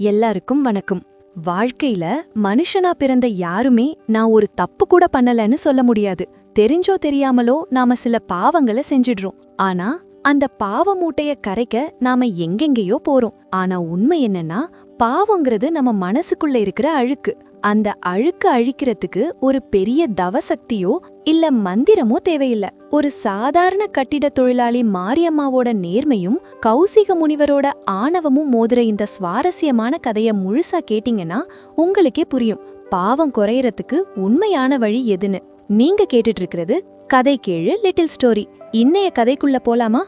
எல்லாருக்கும் வணக்கம். வாழ்க்கையில மனுஷனா பிறந்த யாருமே நான் ஒரு தப்பு கூட பண்ணலன்னு சொல்ல முடியாது. தெரிஞ்சோ தெரியாமலோ நாம சில பாவங்களை செஞ்சிடுறோம். ஆனா அந்த பாவ மூட்டைய கரைக்க நாம எங்கெங்கேயோ போறோம். ஆனா உண்மை என்னன்னா பாவங்கிறது நம்ம மனசுக்குள்ள இருக்கிற அழுக்கு. அந்த அழுக்கு அழிக்கிறதுக்கு ஒரு பெரிய தவசக்தியோ இல்ல மந்திரமோ தேவையில்ல. ஒரு சாதாரண கட்டிட தொழிலாளி மாரியம்மாவோட நேர்மையும் கௌசிக முனிவரோட ஆணவமும் மோதுற இந்த சுவாரஸ்யமான கதைய முழுசா கேட்டீங்கன்னா உங்களுக்கே புரியும். பாவம் குறையறதுக்கு உண்மையான வழி எதுன்னு. நீங்க கேட்டுட்டு இருக்கிறது கதை கேளு லிட்டில் ஸ்டோரி. இன்னைய கதைக்குள்ள போலாமா?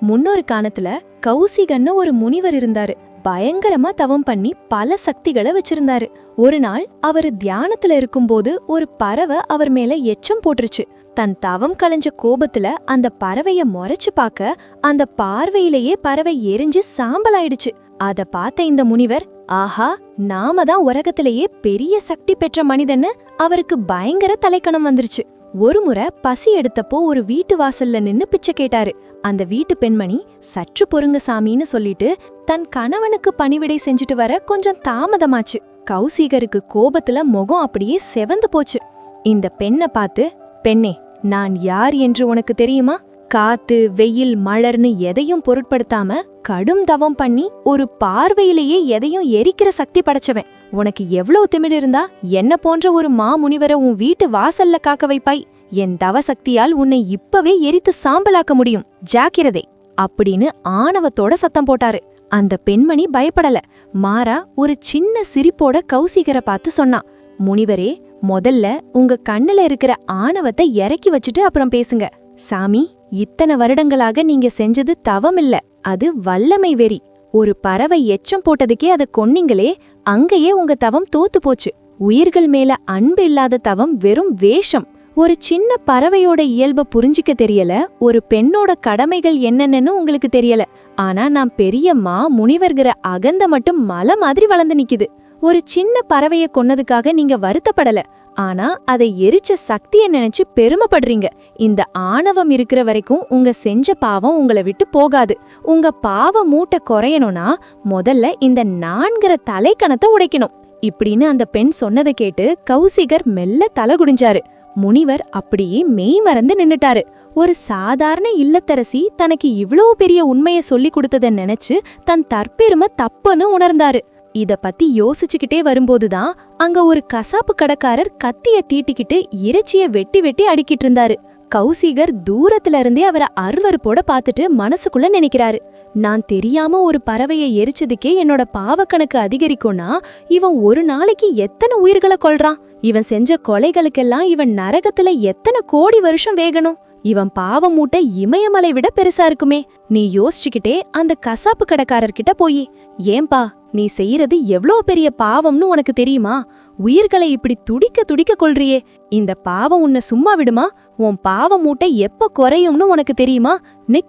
முன்னொரு காலத்துல கௌசிகன்னு ஒரு முனிவர் இருந்தாரு. பயங்கரமா தவம் பண்ணி பல சக்திகளை வச்சிருந்தாரு. ஒரு நாள் அவரு தியானத்துல இருக்கும்போது ஒரு பறவை அவர் மேல எச்சம் போட்டுருச்சு. தன் தவம் கலைஞ்ச கோபத்துல அந்த பறவைய முறைச்சு பார்க்க அந்த பார்வையிலேயே பறவை எரிஞ்சு சாம்பலாயிடுச்சு. அத பார்த்த இந்த முனிவர் ஆஹா நாம தான் உலகத்திலேயே பெரிய சக்தி பெற்ற மனிதன்னு அவருக்கு பயங்கர தலைக்கணம் வந்துருச்சு. ஒரு முறை பசி எடுத்தப்போ ஒரு வீட்டு வாசல்ல நின்னு பிச்சை கேட்டாரு. அந்த வீட்டு பெண்மணி சற்று பொறுங்க சாமின்னு சொல்லிட்டு தன் கணவனுக்கு பணிவிடை செஞ்சுட்டு வர கொஞ்சம் தாமதமாச்சு. கௌசிகருக்கு கோபத்துல முகம் அப்படியே செவந்து போச்சு. இந்த பெண்ணை பார்த்து பெண்ணே நான் யார் என்று உனக்கு தெரியுமா? காத்து வெயில் மலர்னு எதையும் பொருட்படுத்தாம கடும் தவம் பண்ணி ஒரு பார்வையிலேயே எதையும் எரிக்கிற சக்தி படைச்சவன். உனக்கு எவ்வளவு திமிடு இருந்தா என்ன போன்ற ஒரு மாமுனிவரை உன் வீட்டு வாசல்ல காக்க வைப்பாய். என் தவசக்தியால் உன்னை இப்பவே எரித்து சாம்பலாக்க முடியும். ஜாக்கிரதை. அப்படின்னு ஆணவத்தோட சத்தம் போட்டாரு. அந்த பெண்மணி பயப்படல. மாறா ஒரு சின்ன சிரிப்போட கௌசிகரை பார்த்து சொன்னா முனிவரே முதல்ல உங்க கண்ணுல இருக்கிற ஆணவத்தை இறக்கி வச்சுட்டு அப்புறம் பேசுங்க. சாமி இத்தனை வருடங்களாக நீங்க செஞ்சது தவம் இல்ல அது வல்லமை வெறி. ஒரு பறவை எச்சம் போட்டதுக்கே அதை கொன்னீங்களே அங்கேயே உங்க தவம் தோத்து போச்சு. உயிர்கள் மேல அன்பு இல்லாத தவம் வெறும் வேஷம். ஒரு சின்ன பறவையோட இயல்ப புரிஞ்சிக்க தெரியல ஒரு பெண்ணோட கடமைகள் என்னென்னு உங்களுக்கு தெரியல. ஆனா நான் பெரியம்மா முனிவர்கிற அகந்த மட்டும் மலை மாதிரி வளர்ந்து நிக்குது. ஒரு சின்ன பறவைய கொன்னதுக்காக நீங்க வருத்தப்படல. ஆனா அதை எரிச்ச சக்திய நினைச்சு பெருமைப்படுறீங்க. இந்த ஆணவம் இருக்கிற வரைக்கும் உங்க செஞ்ச பாவம் உங்களை விட்டு போகாது. உங்க பாவ மூட்டை குறையணும்னா முதல்ல இந்த நான்கிற தலைக்கணத்தை உடைக்கணும். இப்படின்னு அந்த பெண் சொன்னதை கேட்டு கௌசிகர் மெல்ல தலை குடிஞ்சாரு முனிவர் அப்படியே மெய் மறந்து நின்னுட்டாரு. ஒரு சாதாரண இல்லத்தரசி தனக்கு இவ்ளோ பெரிய உண்மைய சொல்லி கொடுத்தத நினைச்சு தன் தற்பெருமை தப்புன்னு உணர்ந்தாரு. இத பத்தி யோசிச்சுக்கிட்டே வரும்போதுதான் அங்க ஒரு கசாப்பு கடைக்காரர் கத்திய தீட்டிக்கிட்டு இறைச்சிய வெட்டி வெட்டி அடிக்கிட்டு இருந்தாரு. கௌசிகர் தூரத்துல இருந்தே அவரை அருவருப்போட பார்த்துட்டு மனசுக்குள்ள நினைக்கிறாரு. நான் தெரியாம ஒரு பறவையை எரிச்சதுக்கே என்னோட பாவக்கணக்கு அதிகரிக்கும்னா இவன் ஒரு நாளைக்கு எத்தனை உயிர்களை கொள்றான் இவன் செஞ்ச கொலைகளுக்கெல்லாம் இவன் நரகத்துல எத்தனை கோடி வருஷம் வேகணும்? இவன் பாவ மூட்டை இமயமலை விட பெருசா இருக்குமே. நீ யோசிச்சுக்கிட்டே அந்த கசாப்பு கடைக்காரர்கிட்ட போய் ஏன்பா நீ செய்யறது எவ்ளோ பெரிய பாவம்னு உனக்கு தெரியுமா? உயிர்களை இப்படி துடிக்க துடிக்க கொள்றியே இந்த பாவம் உன்னை சும்மா விடுமா? உன் பாவ மூட்டை எப்ப குறையும்னு உனக்கு தெரியுமா?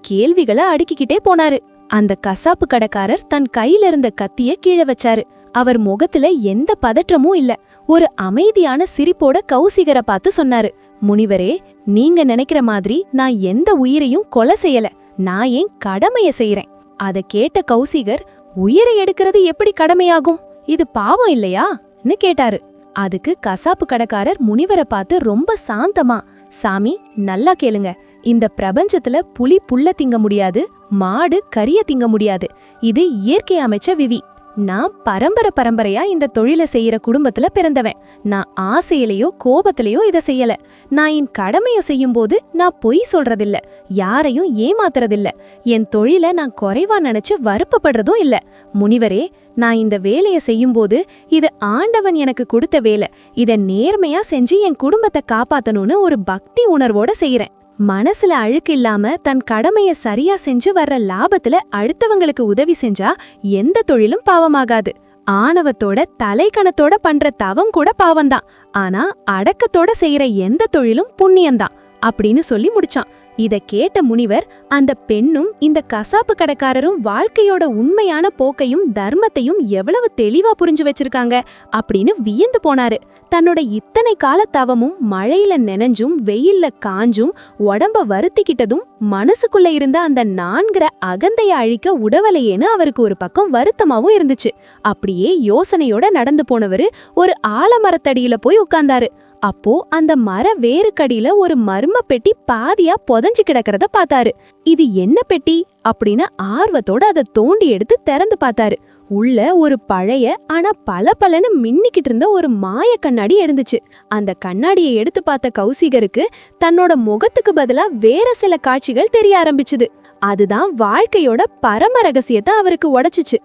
கேள்விகளை அடுக்கிக்கிட்டே போனாரு. அந்த கசாப்பு கடைக்காரர் தன் கையில இருந்த கத்திய கீழே வச்சாரு. அவர் முகத்துல எந்த பதற்றமும் இல்ல. ஒரு அமைதியான சிரிப்போட கௌசிகரை பார்த்து சொன்னாரு. முனிவரே நீங்க நினைக்கிற மாதிரி நான் எந்த உயிரையும் கொலை செய்யல. நான் ஏன் கடமைய செய்யறேன் அதை கேட்ட கௌசிகர் உயிரை எடுக்கிறது எப்படி கடமையாகும்? இது பாவம் இல்லையான்னு கேட்டாரு. அதுக்கு கசாப்பு கடைக்காரர் முனிவரை பார்த்து ரொம்ப சாந்தமா சாமி நல்லா கேளுங்க. இந்த பிரபஞ்சத்துல புலி புல்ல திங்க முடியாது மாடு கரிய திங்க முடியாது. இது இயற்கை அமைச்ச விவி நான் பரம்பரை பரம்பரையா இந்த தொழிலை செய்யற குடும்பத்துல பிறந்தவன். நான் ஆசையிலையோ கோபத்திலையோ இத செய்யல. நான் என் கடமைய செய்யும்போது நான் பொய் சொல்றதில்ல. யாரையும் ஏமாத்துறதில்ல. என் தொழில நான் குறைவா நினைச்சு வருப்பப்படுறதும் இல்ல. முனிவரே நான் இந்த வேலைய செய்யும்போது இது ஆண்டவன் எனக்கு கொடுத்த வேலை. இத நேர்மையா செஞ்சு என் குடும்பத்தை காப்பாத்தணும்னு ஒரு பக்தி உணர்வோட செய்யறேன் மனசுல அழுக்கு இல்லாம தன் கடமைய சரியா செஞ்சு வர்ற லாபத்துல அடுத்தவங்களுக்கு உதவி செஞ்சா எந்த தொழிலும் பாவமாகாது. ஆணவத்தோட தலைக்கணத்தோட பண்ற தவம் கூட பாவம்தான். ஆனா அடக்கத்தோட செய்யற எந்த தொழிலும் புண்ணியம்தான் அப்படின்னு சொல்லி முடிச்சான். இத கேட்ட முனிவர் அந்த பெண்ணும் இந்த கசாப்பு கடைக்காரரும் வாழ்க்கையோட உண்மையான போக்கையும் தர்மத்தையும் எவ்வளவு தெளிவா புரிஞ்சு வச்சிருக்காங்க அப்படின்னு வியந்து போனாரு. தன்னோட இத்தனை கால தவமும் மழையில நெனஞ்சும் வெயில்ல காஞ்சும் உடம்ப வருத்திக்கிட்டதும் மனசுக்குள்ள இருந்த அந்த நான்கிற அகந்தைய அழிக்க உடவலையேன்னு அவருக்கு ஒரு பக்கம் வருத்தமாவும் இருந்துச்சு. அப்படியே யோசனையோட நடந்து போனவரு ஒரு ஆலமரத்தடியில போய் உட்கார்ந்தாரு. அப்போ அந்த மர வேறுக்கடியில ஒரு மர்ம பெட்டி பாதியா புதஞ்சு கிடக்கிறத பார்த்தாரு. இது என்ன பெட்டி? அப்படின்னு ஆர்வத்தோட அதை தோண்டி எடுத்து திறந்து பார்த்தாரு. உள்ள ஒரு பழைய ஆனா பளபளன்னு மின்னிக்கிட்டு இருந்த ஒரு மாய கண்ணாடி இருந்துச்சு அந்த கண்ணாடியை எடுத்து பார்த்த கௌசிகருக்கு தன்னோட முகத்துக்கு பதிலா வேற சில காட்சிகள் தெரிய ஆரம்பிச்சுது. அதுதான் வாழ்க்கையோட பரம ரகசியத்தை அவருக்கு உடைச்சுச்சு.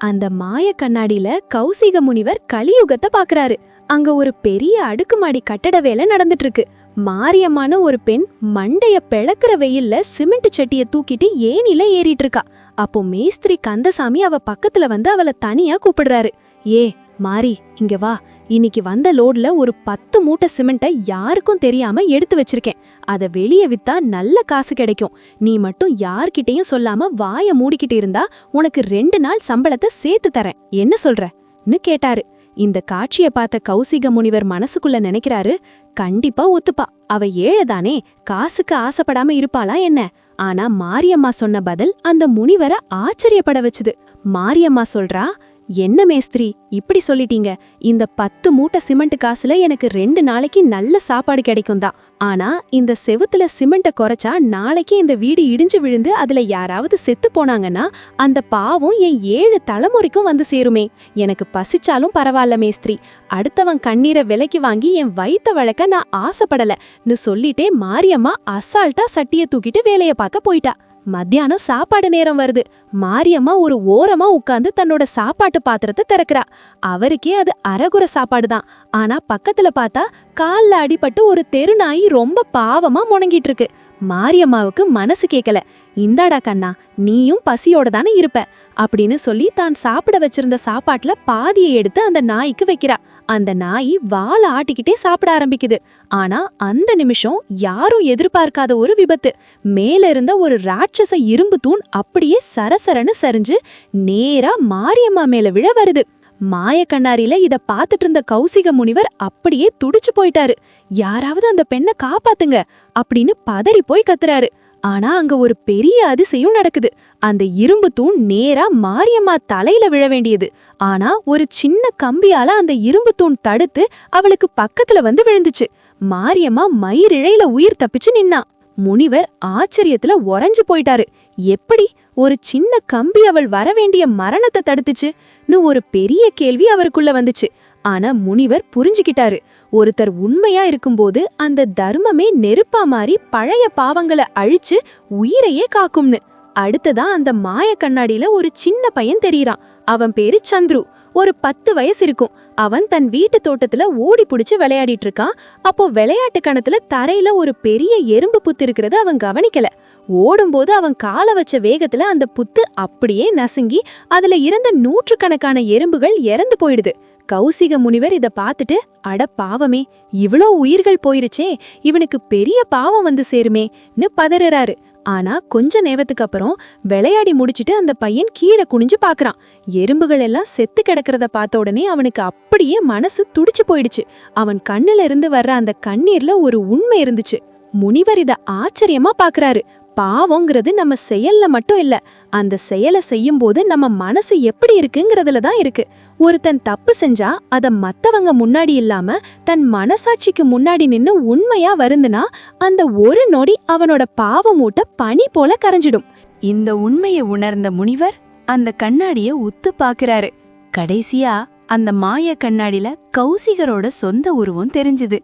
அந்த மாய கண்ணாடியில கௌசிக முனிவர் கலியுகத்தை பாக்குறாரு அங்க ஒரு பெரிய அடுக்குமாடி கட்டட வேலை நடந்துட்டு இருக்கு மாரியம்மான ஒரு பெண் மண்டைய பிளக்குற வெயில்ல சிமெண்ட் சட்டிய தூக்கிட்டு ஏனில ஏறிட்டு இருக்கா அப்போ மேஸ்திரி கந்தசாமி அவ பக்கத்துல வந்து அவளை தனியா கூப்பிடுறாரு. ஏ மாரி இங்க வா. இன்னைக்கு வந்த லோட்ல ஒரு பத்து மூட்டை சிமெண்ட்டை யாருக்கும் தெரியாம எடுத்து வச்சிருக்கேன். அத வெளியே வித்தா நல்ல காசு கிடைக்கும். நீ மட்டும் யார்கிட்டயும் சொல்லாம வாய மூடிக்கிட்டு இருந்தா உனக்கு ரெண்டு நாள் சம்பளத்தை சேர்த்து தரேன். என்ன சொல்றன்னு கேட்டாரு. இந்த காட்சிய பார்த்த கௌசிக முனிவர் மனசுக்குள்ள நினைக்கிறாரு கண்டிப்பா ஒத்துப்பா. அவ ஏழைதானே காசுக்கு ஆசைப்படாம இருப்பாளா என்ன? ஆனா மாரியம்மா சொன்ன பதில் அந்த முனிவரை ஆச்சரியப்பட வச்சுது. மாரியம்மா சொல்றா என்ன மேஸ்திரி இப்படி சொல்லிட்டீங்க. இந்த பத்து மூட்டை சிமெண்ட் காசுல எனக்கு ரெண்டு நாளைக்கு நல்ல சாப்பாடு கிடைக்கும் தான் ஆனா இந்த செவுத்துல சிமெண்ட்டை குறைச்சா நாளைக்கு இந்த வீடு இடிஞ்சு விழுந்து அதுல யாராவது செத்து போனாங்கன்னா அந்த பாவம் என் ஏழு தலைமுறைக்கும் வந்து சேருமே. எனக்கு பசிச்சாலும் பரவாயில்ல மேஸ்திரி. அடுத்தவன் கண்ணீரை விலைக்கு வாங்கி என் வயித்த வழக்க நான் ஆசைப்படலன்னு சொல்லிட்டே மாரியம்மா அசால்ட்டா சட்டிய தூக்கிட்டு வேலைய பார்க்க போயிட்டா. மத்தியானம் சாப்பாடு நேரம் வருது. மாரியம்மா ஒரு ஓரமா உட்காந்து தன்னோட சாப்பாட்டு பாத்திரத்தை திறக்கிறா. அவருக்கே அது அரகுர சாப்பாடு தான் ஆனா பக்கத்துல பார்த்தா கால்ல அடிபட்டு ஒரு தெருநாய் ரொம்ப பாவமா முணங்கிட்டு இருக்கு மாரியம்மாவுக்கு மனசு கேக்கல. இந்தாடா கண்ணா நீயும் பசியோட தானே இருப்ப. அப்படின்னு சொல்லி தான் சாப்பிட வச்சிருந்த சாப்பாட்டுல பாதியை எடுத்து அந்த நாய்க்கு வைக்கிறா. அந்த நாய் வாழை ஆட்டிக்கிட்டே சாப்பிட ஆரம்பிக்குது. ஆனா அந்த நிமிஷம் யாரும் எதிர்பார்க்காத ஒரு விபத்து. மேல இருந்த ஒரு ராட்சச இரும்பு தூண் அப்படியே சரசரன்னு சரிஞ்சு நேரா மாரியம்மா மேல விழ வருது. மாய கண்ணாரியில இத பாத்துட்டு இருந்த கௌசிக முனிவர் அப்படியே துடிச்சு போயிட்டாரு. யாராவது அந்த பெண்ணை காப்பாத்துங்க அப்படின்னு பதறி போய் கத்துறாரு. ஆனா அங்க ஒரு பெரிய அதிசயம் நடக்குது. அந்த இரும்பு தூண் நேரா மாரியம்மா தலையில விழ வேண்டியது. ஆனா ஒரு சின்ன கம்பியால அந்த இரும்பு தூண் தடுத்து அவளுக்கு பக்கத்துல வந்து விழுந்துச்சு. மாரியம்மா மயிரிழையில உயிர் தப்பிச்சு நின்னா. முனிவர் ஆச்சரியத்துல உறைஞ்சு போயிட்டாரு. எப்படி? ஒரு சின்ன கம்பி அவள் வர வேண்டிய மரணத்தை தடுத்துச்சுன்னு ஒரு பெரிய கேள்வி அவருக்குள்ள வந்துச்சு. ஆனா முனிவர் புரிஞ்சுக்கிட்டாரு. ஒருத்தர் உண்மையா இருக்கும்போது அந்த தர்மமே நெருப்பா மாறி பழைய பாவங்களை அழிச்சு உயிரையே காக்கும்னு. அடுத்ததா அந்த மாய கண்ணாடியில ஒரு சின்ன பையன் தெரியறான். அவன் பேரு சந்துரு. ஒரு பத்து வயசு இருக்கும். அவன் தன் வீட்டு தோட்டத்துல ஓடி புடிச்சு விளையாடிட்டு இருக்கான். அப்போ விளையாட்டு கணத்துல தரையில ஒரு பெரிய எறும்பு புத்து இருக்கிறத அவன் கவனிக்கல. ஓடும்போது அவன் கால வச்ச வேகத்துல அந்த புத்து அப்படியே நசுங்கி அதுல இருந்த நூற்றுக்கணக்கான எறும்புகள் இறந்து போயிடுது. கௌசிக முனிவர் இத பார்த்துட்டு அட பாவமே இவ்ளோ உயிர்கள் போயிருச்சே இவனுக்கு பெரிய பாவம் வந்து சேருமேன்னு பதறாரு ஆனா கொஞ்ச நேரத்துக்கு அப்புறம் விளையாடி முடிச்சிட்டு அந்த பையன் கீழே குனிஞ்சு பாக்குறான். எறும்புகள் எல்லாம் செத்து கிடக்கிறத பார்த்த உடனே அவனுக்கு அப்படியே மனசு துடிச்சு போயிடுச்சு. அவன் கண்ணுல இருந்து வர்ற அந்த கண்ணீர்ல ஒரு உண்மை இருந்துச்சு. முனிவர் இத ஆச்சரியமா பாக்குறாரு. பாவங்கிறது நம்ம செயல்ல மட்டும் இல்ல. அந்த செயலை செய்யும்போது நம்ம மனசு எப்படி இருக்குங்கிறதுல தான் இருக்கு. ஒருத்தன் தப்பு செஞ்சா அத மத்தவங்க முன்னாடி இல்லாம தன் மனசாட்சிக்கு முன்னாடி நின்னு உண்மையா வருந்துனா அந்த ஒரு நொடி அவனோட பாவமூட்ட பனி போல கரைஞ்சிடும். இந்த உண்மையை உணர்ந்த முனிவர் அந்த கண்ணாடிய உத்து பாக்குறாரு கடைசியா அந்த மாய கண்ணாடில கௌசிகரோட சொந்த உருவம் தெரிஞ்சுது.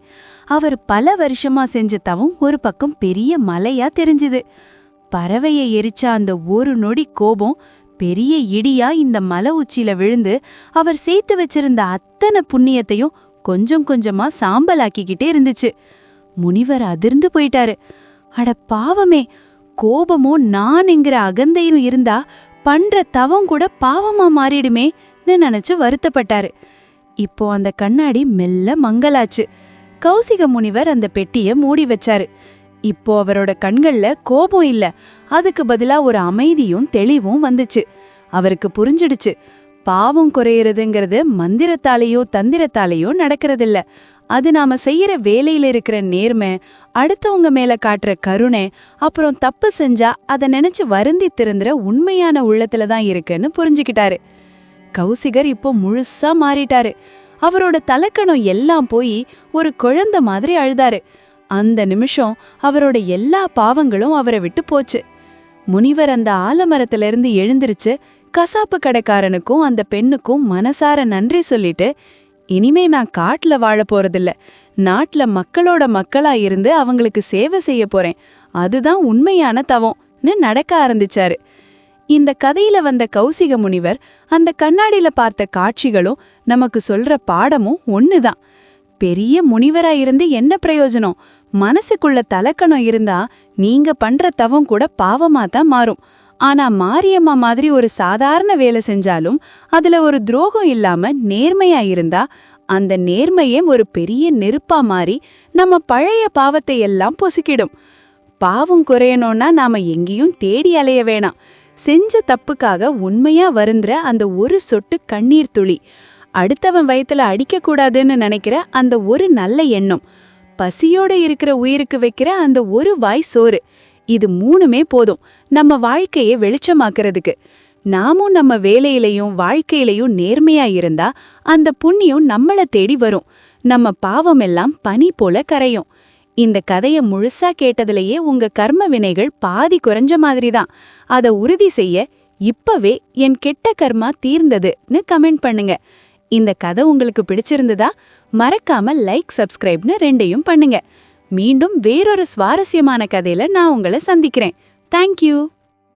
அவர் பல வருஷமா செஞ்ச தவம் ஒரு பக்கம் பெரிய மலையா தெரிஞ்சுது. பறவையை எரிச்ச அந்த ஒரு நொடி கோபம் பெரிய இடியா இந்த மலை உச்சியில விழுந்து அவர் சேர்த்து வச்சிருந்த அத்தனை புண்ணியத்தையும் கொஞ்சம் கொஞ்சமா சாம்பலாக்கிக்கிட்டே இருந்துச்சு. முனிவர் அதிர்ந்து போயிட்டாரு. அட பாவமே கோபமோ நான்ங்கிற அகந்தையும் இருந்தா பண்ற தவம் கூட பாவமா மாறிடுமே. நினைச்சு வருத்தப்பட்டாரு. இப்போ அந்த கண்ணாடி மெல்ல மங்கலாச்சு. கௌசிக முனிவர் அந்த பெட்டிய மூடி வச்சாரு. இப்போ அவரோட கண்கள்ல கோபம் இல்ல. அதுக்கு பதிலா ஒரு அமைதியும் தெளிவும் வந்துச்சு. அவருக்கு புரிஞ்சிடுச்சு. பாவம் குறையறதுங்கிறது மந்திரத்தாலேயோ தந்திரத்தாலேயோ நடக்கறதில்ல. அது நாம செய்யற வேலையில இருக்கிற நேர்மை அடுத்தவங்க மேல காட்டுற கருணை அப்புறம் தப்பு செஞ்சா அதை நினைச்சு வருந்தி திருந்துற உண்மையான உள்ளத்துல தான் இருக்குன்னு புரிஞ்சுக்கிட்டாரு. கௌசிகர் இப்போ முழுசா மாறிட்டாரு. அவரோட தலக்கணம் எல்லாம் போய் ஒரு குழந்தை மாதிரி அழுதாரு. அந்த நிமிஷம் அவரோட எல்லா பாவங்களும் அவரை விட்டு போச்சு. முனிவர் அந்த ஆலமரத்துல இருந்து எழுந்திருச்சு கசாப்பு கடைக்காரனுக்கும் அந்த பெண்ணுக்கும் மனசார நன்றி சொல்லிட்டு இனிமே நான் காட்டுல வாழ போறதில்ல. நாட்டுல மக்களோட மக்களா இருந்து அவங்களுக்கு சேவை செய்ய போறேன். அதுதான் உண்மையான தவம்னு நடக்க ஆரம்பிச்சாரு. இந்த கதையில வந்த கௌசிக முனிவர் அந்த கண்ணாடியில பார்த்த காட்சிகளும் நமக்கு சொல்ற பாடமும் ஒண்ணுதான். பெரிய முனிவரா இருந்து என்ன பிரயோஜனம்? மனசுக்குள்ள தலக்கணம் இருந்தா நீங்க பண்ற தவம் கூட பாவமா தான் மாறும். ஆனா மாரியம்மா மாதிரி ஒரு சாதாரண வேலை செஞ்சாலும் அதுல ஒரு துரோகம் இல்லாம நேர்மையா இருந்தா அந்த நேர்மையே ஒரு பெரிய நெருப்பா மாறி நம்ம பழைய பாவத்தை எல்லாம் பொசுக்கிடும். பாவம் குறையணும்னா நாம எங்கேயும் தேடி அலைய வேணாம். செஞ்ச தப்புக்காக உண்மையா வருந்துற அந்த ஒரு சொட்டு கண்ணீர் துளி. அடுத்தவன் வயித்துல அடிக்க கூடாதுன்னு நினைக்கிற அந்த ஒரு நல்ல எண்ணம். பசியோட இருக்கிற உயிருக்கு வைக்கிற அந்த ஒரு வாய் சோறு. இது மூணுமே போதும். நம்ம வாழ்க்கையை வெளிச்சமாக்குறதுக்கு. நாமும் நம்ம வேலையிலையும் வாழ்க்கையிலையும் நேர்மையா இருந்தா அந்த புண்ணியம் நம்மள தேடி வரும். நம்ம பாவம் எல்லாம் பனி போல கரையும். இந்த கதைய முழுசா கேட்டதுலயே உங்க கர்ம வினைகள் பாதி குறைஞ்ச மாதிரி தான் அதை உறுதி செய்ய இப்பவே என் கெட்ட கர்மா தீர்ந்ததுன்னு கமெண்ட் பண்ணுங்க. இந்த கதை உங்களுக்கு பிடிச்சிருந்ததா மறக்காம லைக் சப்ஸ்கிரைப்னு ரெண்டையும் பண்ணுங்க. மீண்டும் வேறொரு சுவாரஸ்யமான கதையில நான் உங்களை சந்திக்கிறேன். தேங்க்யூ